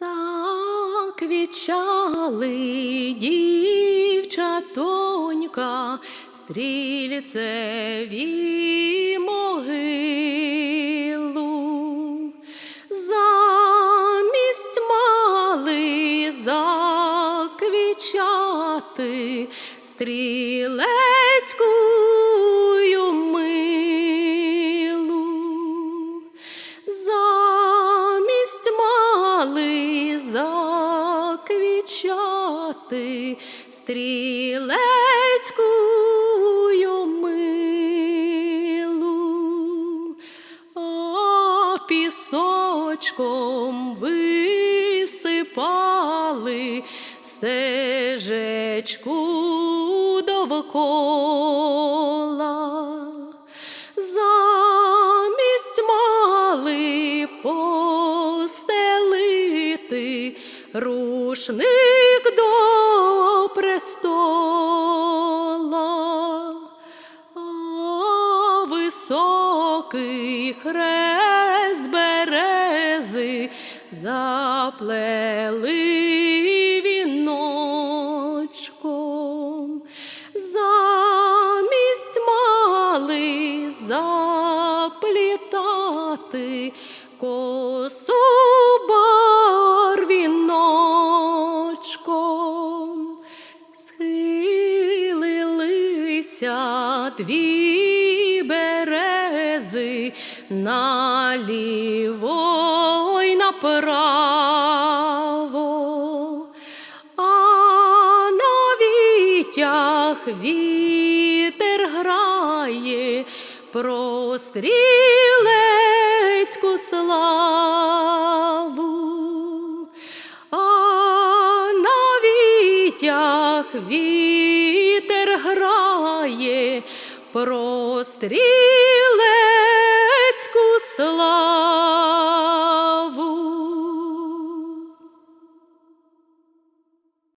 Так вічали дівчатонька стрільцеві могилу. Замість мали заквічати стрілецькую заквічати стрілецькую милу, а пісочком висипали стежечку довкола. Замість мали постелити рушник до престола, а високий хрест берези заплели. Замість мали заплітати косу Схилилися дві берези наліво й направо, а на вітях вітер грає про славу. А на вітях вітер грає про стрілецьку славу.